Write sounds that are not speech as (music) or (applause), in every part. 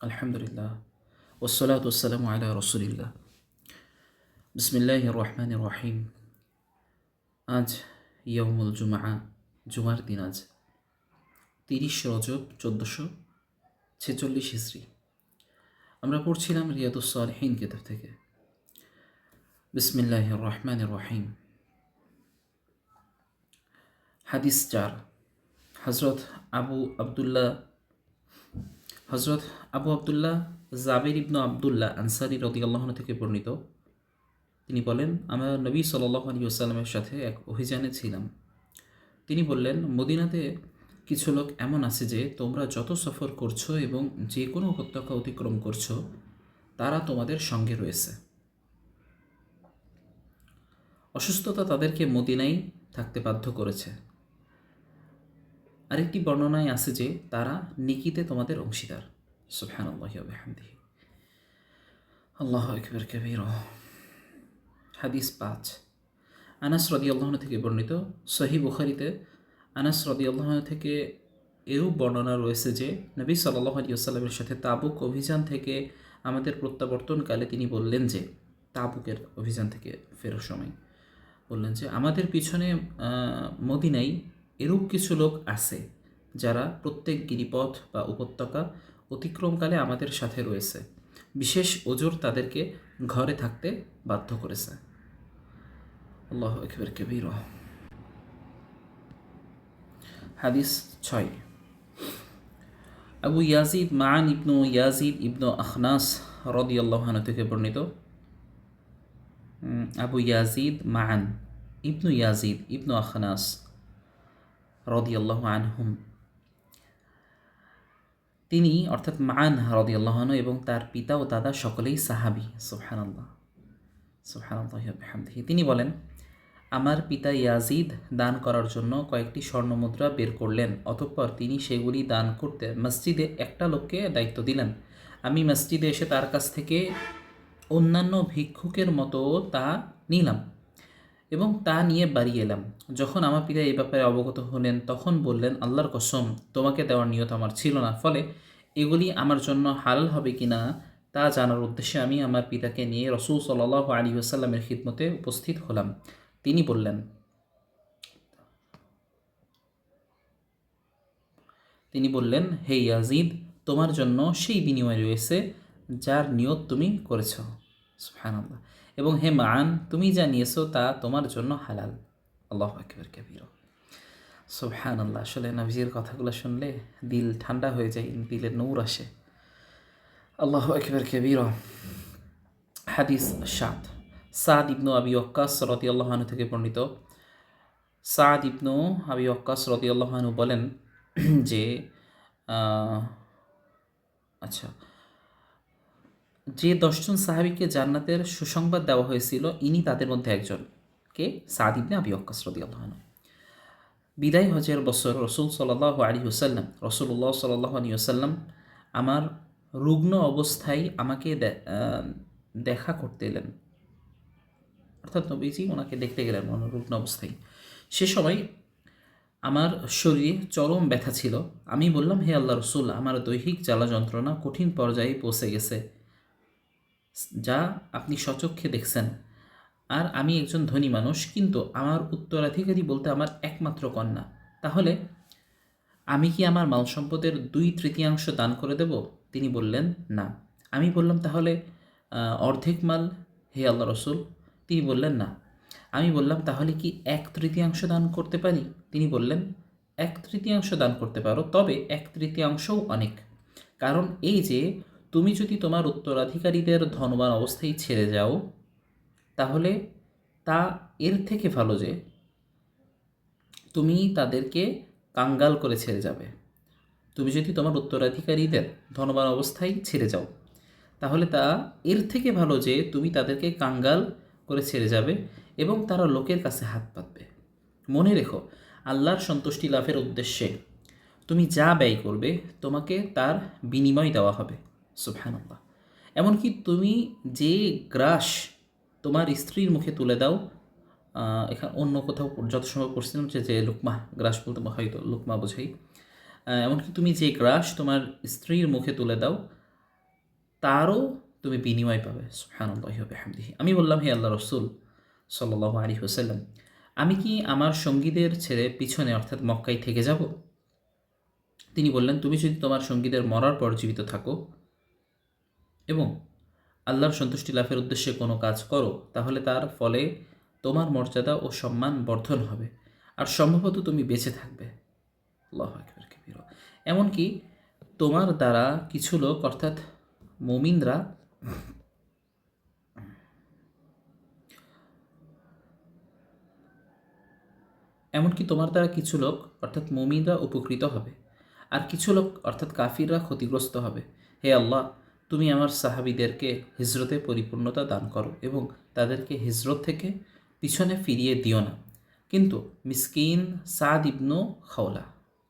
আলহামদুলিল্লাহ ওসলাত ওসালাম আলা রসুলিল্লাহ বিসমিল্লাহ রহমান রহিম আজ ইয়মুল জুমা জুমার দিন আজ তিরিশ রজব চোদ্দোশো ছেচল্লিশ হিসরি আমরা পড়ছিলাম রিয়াদুসলহীন কিতাব থেকে। বিসমিল্লাহ রহমান রহিম হাদিস চার হজরত আবু আবদুল্লাহ হজরত আবু আবদুল্লাহ জাবের ইবনু আবদুল্লাহ আনসারি রদি আল্লাহন থেকে বর্ণিত। তিনি বলেন, আমরা নবী সাল্লাহ আসাল্লামের সাথে এক অভিযানে ছিলাম। তিনি বললেন, মদিনাতে কিছু লোক এমন আছে যে, তোমরা যত সফর করছ এবং যে কোনো উপত্যকা অতিক্রম করছ, তারা তোমাদের সঙ্গে রয়েছে। অসুস্থতা তাদেরকে মদিনায় থাকতে বাধ্য করেছে। আরেকটি বর্ণনায় আছে যে তারা নিকিতে তোমাদের অংশীদার। সুফহান আল্লাহামদিহি আল্লাহ একবার কবির। হাদিস পাঁচ। আনাস রদি আল্লাহ থেকে বর্ণিত। সহি বুখারিতে আনাস রদি আল্লাহ থেকে এরূপ বর্ণনা রয়েছে যে নবী সাল্লাহ আলী সাথে তাবুক অভিযান থেকে আমাদের প্রত্যাবর্তনকালে তিনি বললেন যে, তাবুকের অভিযান থেকে ফেরার সময়। বললেন যে, আমাদের পিছনে মদিনাই এরূপ কিছু লোক আছে যারা প্রত্যেক গিরিপথ বা উপত্যকা অতিক্রমকালে আমাদের সাথে রয়েছে। বিশেষ ওজোর তাদেরকে ঘরে থাকতে বাধ্য করেছে। আল্লাহ একবার কবির। হাদিস ছয়। আবু ইয়াজিদ মান ইবনু ইয়াজিদ ইবনু আখনাস রদি আল্লাহান থেকে বর্ণিত। আবু ইয়াজিদ মান ইবনু ইয়াজিদ ইবনু আখনাস রদিয়াল্লাহ আনহুম। তিনি অর্থাৎ মান রদিয়াল্লাহন এবং তার পিতা ও দাদা সকলেই সাহাবি সুহানাল্লাহ সুহানাল্লাহামদিহি তিনি বলেন, আমার পিতা ইয়াজিদ দান করার জন্য কয়েকটি স্বর্ণমুদ্রা বের করলেন, অতঃপর তিনি সেগুলি দান করতে মসজিদে একটা লোককে দায়িত্ব দিলেন। আমি মসজিদে এসে তার কাছ থেকে অন্যান্য ভিক্ষুকের মতো তা নিলাম। এবং তা নিয়ে বাড়ি এলাম। যখন আমার পিতা এই ব্যাপারে অবগত হলেন, তখন বললেন, আল্লাহর কসম, তোমাকে দেওয়ার নিয়ত আমার ছিল না। ফলে এগুলি আমার জন্য হালাল হবে কি না, তা জানার উদ্দেশ্যে আমি আমার পিতাকে নিয়ে রসুল সাল্লাহ আলী আসাল্লামের খিদমতে উপস্থিত হলাম। তিনি বললেন তিনি বললেন, হে ইয়াজিদ, তোমার জন্য সেই বিনিময় রয়েছে, যার নিয়ত তুমি করেছ। সুফহানাল্লাহ এবং হে মান, তুমি যা নিয়েছো তা তোমার জন্য হালাল। আল্লাহ একবার কবির। সোহান আল্লাহ আসলে নবজির কথাগুলো শুনলে দিল ঠান্ডা হয়ে যায় দিলে নৌর আসে। আল্লাহ একবার কবির। হাদিস সাত। সাদ ইবনু আবি অক্কাস রতি আল্লাহানু থেকে বর্ণিত। সাদ ইবনু আবি অক্কাস রতি আল্লাহানু বলেন যে আচ্ছা যে দশজন সাহাবিকে জান্নাতের সুসংবাদ দেওয়া হয়েছিল, ইনি তাদের মধ্যে একজন। কে? সাদিবনে আবি অক্কাস রদি আল্লাহন বিদায় হজের বছর রসুল সাল্লাহ আলী হুসাল্লাম রসুল্লাহ সাল্লাহ আলী হুসাল্লাম আমার রুগ্ন অবস্থায় আমাকে দেখা করতে এলেন অর্থাৎ নবীজি ওনাকে দেখতে গেলেন ওনার রুগ্ন অবস্থায়। সে সময় আমার শরীরে চরম ব্যথা ছিল। আমি বললাম, হে আল্লাহ রসুল, আমার দৈহিক জ্বালা যন্ত্রণা কঠিন পর্যায়ে পৌঁছে গেছে। যা আপনি সচক্ষে দেখছেন। আর আমি একজন ধনী মানুষ, কিন্তু আমার উত্তরাধিকারী বলতে আমার একমাত্র কন্যা। তাহলে আমি কি আমার মাল সম্পদের দুই তৃতীয়াংশ দান করে দেব? তিনি বললেন, না। আমি বললাম, তাহলে অর্ধেক মাল, হে আল্লাহ রসুল। তিনি বললেন, না। আমি বললাম, তাহলে কি এক তৃতীয়াংশ দান করতে পারি? তিনি বললেন, এক তৃতীয়াংশ দান করতে পারো, তবে এক তৃতীয়াংশও অনেক। কারণ এই যে তুমি যদি তোমার উত্তরাধিকারীদের ধনবান অবস্থায় ছেড়ে যাও, তাহলে তা এর থেকে ভালো যে তুমি তাদেরকে কাঙ্গাল করে ছেড়ে যাবে। তুমি যদি তোমার উত্তরাধিকারীদের ধনবান অবস্থায় ছেড়ে যাও, তাহলে তা এর থেকে ভালো যে তুমি তাদেরকে কাঙ্গাল করে ছেড়ে যাবে এবং তারা লোকের কাছে হাত পাতবে মনে রেখো, আল্লাহর সন্তুষ্টি লাভের উদ্দেশ্যে তুমি যা ব্যয় করবে, তোমাকে তার বিনিময় দেওয়া হবে। সুবহানাল্লাহ। এমনকি তুমি যে গ্রাস তোমার স্ত্রীর মুখে তুলে দাও এখানে অন্য কোথাও যত সময় করছিলাম যে যে লুকমা, গ্রাস বলতে হয়তো লুকমা বোঝাই। এমনকি তুমি যে গ্রাস তোমার স্ত্রীর মুখে তুলে দাও, তারও তুমি বিনিময় পাবে সুহানুল্লাহ হামদিহি আমি বললাম, হে আল্লাহ রসুল সাল্লাহ আলী হোসাল্লাম আমি কি আমার সঙ্গীদের ছেড়ে পিছনে, অর্থাৎ মক্কায় থেকে যাব? তিনি বললেন, তুমি যদি তোমার সঙ্গীদের মরার পর জীবিত থাকো এবং আল্লাহর সন্তুষ্টি লাভের উদ্দেশ্যে কোনো কাজ করো, তাহলে তার ফলে তোমার মর্যাদা ও সম্মান বর্ধন হবে। আর সম্ভবত তুমি বেঁচে থাকবে। এমনকি তোমার দ্বারা কিছু লোক, অর্থাৎ মুমিনরা, এমনকি তোমার দ্বারা কিছু লোক, অর্থাৎ মুমিনরা উপকৃত হবে। আর কিছু লোক, অর্থাৎ কাফিররা ক্ষতিগ্রস্ত হবে। হে আল্লাহ তুমি আমার সাহাবিদেরকে হিজরতে পরিপূর্ণতা দান করো এবং তাদেরকে হিজরত থেকে পিছনে ফিরিয়ে দিও না। কিন্তু মিসকিন সাদ ইবনু খাওলা,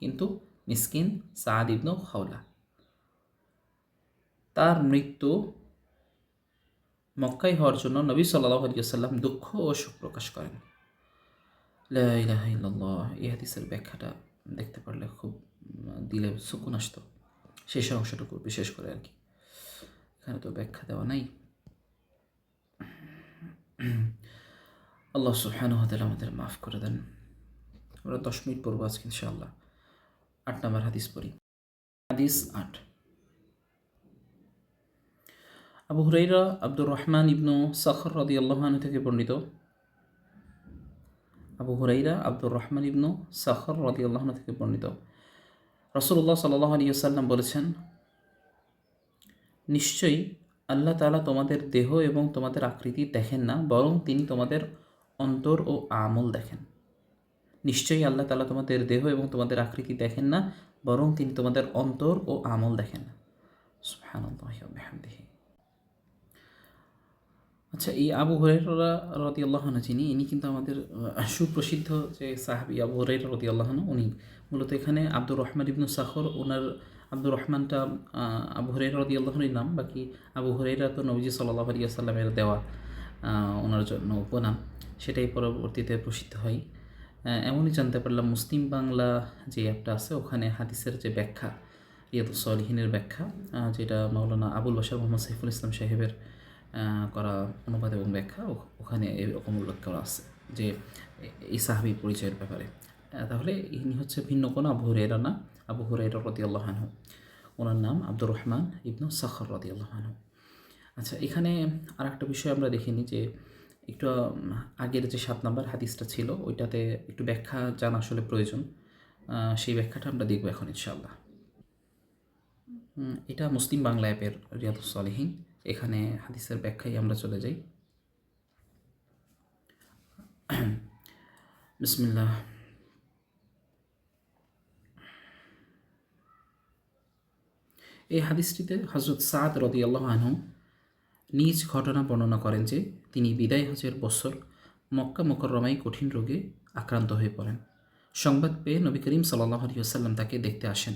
কিন্তু মিসকিন সাদ ইবনু খাওলা। তার মৃত্যু মক্কাই হওয়ার জন্য নবী সাল্লাহ আলিয়াল্লাম দুঃখ ও শোক প্রকাশ করেন। লাহ এই হাদিসের ব্যাখ্যাটা দেখতে পারলে খুব দিলে সুকুন আসতো। শেষ অংশটুকু বিশেষ করে আর কি। এখানে তো ব্যাখ্যা দেওয়া নাই। আল্লাহ সুহান হতেল আমাদের মাফ করে দেন। আমরা দশ মিনিট পড়ব আজকে ইনশাআল্লাহ। আট নম্বর হাদিস পড়ি। হাদিস আট। আবু হুরাইরা আব্দুর রহমান ইবনু সাখর রদি আল্লাহান থেকে বর্ণিত। আবু হুরাইরা আব্দুর রহমান ইবনু সাখর রদি আল্লাহন থেকে বর্ণিত। রসুল্লাহ সাল্লাহ আলী আসাল্লাম বলেছেন নিশ্চয়ই আল্লাহ তালা তোমাদের দেহ এবং তোমাদের আকৃতি দেখেন না, বরং তিনি তোমাদের অন্তর ও আমল দেখেন। নিশ্চয়ই আল্লাহ তালা তোমাদের দেহ এবং তোমাদের আকৃতি দেখেন না, বরং তিনি তোমাদের অন্তর ও আমল দেখেন। সুবহানাল্লাহি আচ্ছা এই আবু হরেরা রতি আল্লাহনা যিনি, ইনি কিন্তু আমাদের সুপ্রসিদ্ধ যে সাহাবি আবু হরের রতি আল্লাহনা উনি মূলত এখানে আব্দুর রহমান ইবনু সাখর ওনার আব্দুর রহমানটা আবু হরের রদি আল্লাহনের নাম, বাকি আবু হরেরা তো নবজি সাল্লাহ আলিয়া সাল্লামের দেওয়া ওনার জন্য উপনাম সেটাই পরবর্তীতে প্রসিদ্ধ হয়। এমনই জানতে পারলাম মুসলিম বাংলা যে অ্যাপটা আছে, ওখানে হাদিসের যে ব্যাখ্যা সলিহিনের ব্যাখ্যা যেটা মাওলানা আবুল বাসার মোহাম্মদ সাইফুল ইসলাম সাহেবের করা অনুবাদ এবং ব্যাখ্যা ওখানে এরকম উল্লেখ করা আছে যে এই সাহাবি পরিচয়ের ব্যাপারে। তাহলে ইনি হচ্ছে ভিন্ন কোনো আবু হুরেরা না। আবু হুরেরা রদি আল্লাহানহু ওনার নাম আব্দুর রহমান ইবনু সাখর রদি আল্লাহানহু আচ্ছা এখানে আর একটা বিষয় আমরা দেখিনি যে একটু আগের যে সাত নম্বর হাদিসটা ছিল, ওইটাতে একটু ব্যাখ্যা জানা আসলে প্রয়োজন। সেই ব্যাখ্যাটা আমরা দেখব এখন ইনশাল্লাহ এটা মুসলিম বাংলা অ্যাপের রিয়াদুস সালেহীন। এখানে হাদিসের ব্যাখ্যায় আমরা চলে যাই। (clears throat) বিসমিল্লাহ। এই হাদিসটিতে হজরত সাদ রদি আল্লাহ আনহু নিজ ঘটনা বর্ণনা করেন যে তিনি বিদায় হজের বছর মক্কা মোকরমাই কঠিন রোগে আক্রান্ত হয়ে পড়েন। সংবাদ পেয়ে নবী করিম সাল্লাহ আলিয়াল্লাম তাকে দেখতে আসেন।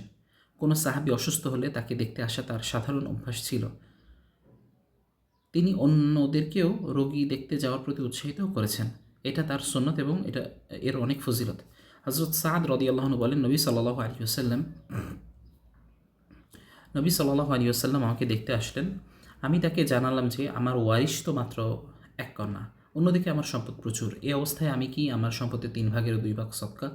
কোনো সাহাবি অসুস্থ হলে তাকে দেখতে আসা তার সাধারণ অভ্যাস ছিল। তিনি অন্যদেরকেও রোগী দেখতে যাওয়ার প্রতি উৎসাহিত করেছেন। এটা তার সন্ন্যত এবং এটা এর অনেক ফজিলত। হজরত সাদ রদি আল্লাহন বলেন, নবী সাল্লাহ আলী নবী সাল্লাহ আলী আসাল্লাম আমাকে দেখতে আসলেন। আমি তাকে জানালাম যে আমার ওয়ারিশ তো মাত্র এক কন্যা, অন্যদিকে আমার সম্পদ প্রচুর। এ অবস্থায় আমি কি আমার সম্পদের তিন ভাগের দুই ভাগ সৎকা?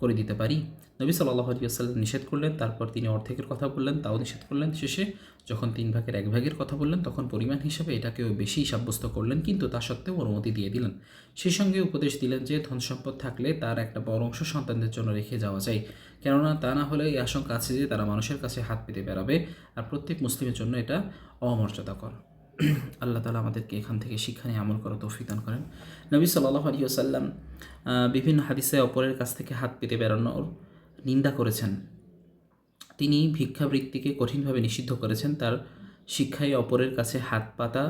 করে দিতে পারি। নবী সাল্লাহ আলিয়াল্লাম নিষেধ করলেন, তারপর তিনি অর্ধেকের কথা বললেন, তাও নিষেধ করলেন। শেষে যখন তিন ভাগের এক ভাগের কথা বললেন, তখন পরিমাণ হিসাবে এটাকেও বেশি সাব্যস্ত করলেন, কিন্তু তা সত্ত্বেও অনুমতি দিয়ে দিলেন। সেই সঙ্গে উপদেশ দিলেন যে, ধন সম্পদ থাকলে তার একটা বড় অংশ সন্তানদের জন্য রেখে যাওয়া যায়। কেননা তা না হলে এই আশঙ্কা আছে যে, তারা মানুষের কাছে হাত পেতে বেড়াবে, আর প্রত্যেক মুসলিমের জন্য এটা অমর্যাদাকর। (clears throat) আল্লাহ তালা আমাদেরকে এখান থেকে শিক্ষা নিয়ে আমল করা তৌফিক দান করেন। নবী সাল্লাহ আলিয়াল্লাম বিভিন্ন হাদিসে অপরের কাছ থেকে হাত পেতে বেড়ানোর নিন্দা করেছেন। তিনি ভিক্ষাবৃত্তিকে কঠিনভাবে নিষিদ্ধ করেছেন। তার শিক্ষায় অপরের কাছে হাত পাতা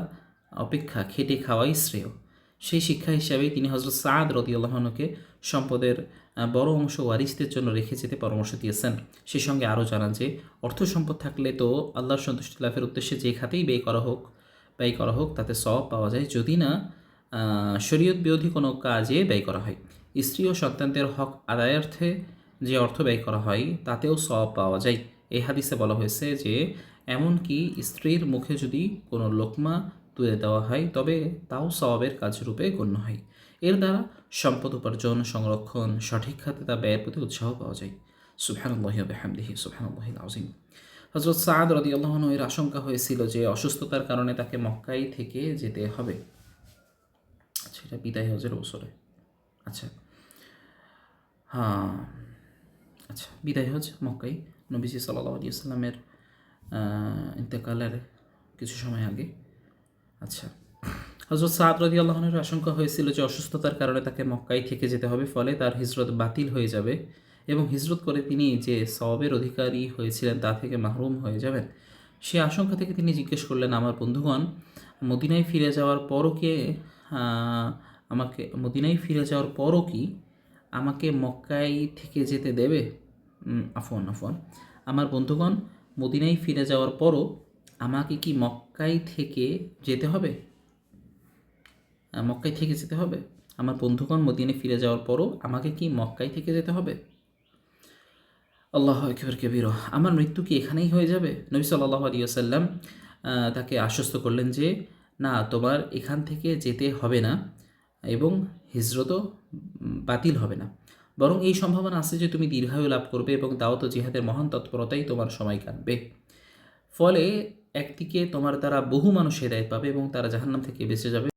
অপেক্ষা খেটে খাওয়াই শ্রেয়। সেই শিক্ষা হিসাবেই তিনি হজরত সাদ রদিউল্লাহনকে সম্পদের বড় অংশ ওয়ারিসদের জন্য রেখে যেতে পরামর্শ দিয়েছেন। সেই সঙ্গে আরও জানান যে, অর্থ সম্পদ থাকলে তো আল্লাহর সন্তুষ্টি লাভের উদ্দেশ্যে যে খাতেই ব্যয় করা হোক ব্যয় করা হোক, তাতে সব পাওয়া যায় যদি না শরীয়ত বিরোধী কোনো কাজে ব্যয় করা হয়। স্ত্রী ও সন্তানদের হক আদায়ার্থে যে অর্থ ব্যয় করা হয়, তাতেও সব পাওয়া যায়। এই হাদিসে বলা হয়েছে যে, এমনকি স্ত্রীর মুখে যদি কোনো লোকমা তুলে দেওয়া হয়, তবে তাও সওয়াবের কাজ রূপে গণ্য হয়। এর দ্বারা সম্পদ উপার্জন, সংরক্ষণ, সঠিক খাতে তা ব্যয়ের প্রতি উৎসাহ পাওয়া যায়। সুবহানাল্লাহি ওয়া বিহামদিহি, সুবহানাল্লাহিল আযীম। হযরত সাদ রাদিয়াল্লাহু আনহু এর আশঙ্কা হয়েছিল যে অসুস্থতার কারণে তাকে মক্কাই থেকে যেতে হবে। আচ্ছা এটা বিদায় হজের বছরে। আচ্ছা হ্যাঁ আচ্ছা বিদায় হজ মক্কাই নবীজি সাল্লাহ আলী আসসালামের ইন্তেকালের কিছু সময় আগে। আচ্ছা হজরত সাদ রাজি আল্লাহনের আশঙ্কা হয়েছিল যে অসুস্থতার কারণে তাকে মক্কাই থেকে যেতে হবে, ফলে তার হিজরত বাতিল হয়ে যাবে। এবং হিজরত করে তিনি যে সবের অধিকারী হয়েছিলেন তা থেকে মাহরুম হয়ে যাবেন। সে আশঙ্কা থেকে তিনি জিজ্ঞেস করলেন আমার বন্ধুগণ মদিনায় ফিরে যাওয়ার পরও কে আমাকে মদিনায় ফিরে যাওয়ার পরও কি আমাকে মক্কায় থেকে যেতে দেবে? উম, আফওয়ান আফওয়ান আমার বন্ধুগণ মদিনায় ফিরে যাওয়ার পরও আমাকে কি মক্কায় থেকে যেতে হবে? মক্কায় থেকে যেতে হবে? আমার বন্ধুগণ মদিনায় ফিরে যাওয়ার পরও আমাকে কি মক্কায় থেকে যেতে হবে? আল্লাহ একবার কবির আমার মৃত্যু কি এখানেই হয়ে যাবে? নবী সাল্লাহ আলী আসাল্লাম তাকে আশ্বস্ত করলেন যে, না, তোমার এখান থেকে যেতে হবে না এবং হিজরতও বাতিল হবে না। বরং এই সম্ভাবনা আছে যে, তুমি দীর্ঘায়ু লাভ করবে এবং দাওয়াত জিহাদের মহান তৎপরতাই তোমার সময় কাটবে। ফলে একদিকে তোমার তারা বহু মানুষ হেদায়ত পাবে এবং তারা জাহান্নাম থেকে বেঁচে যাবে।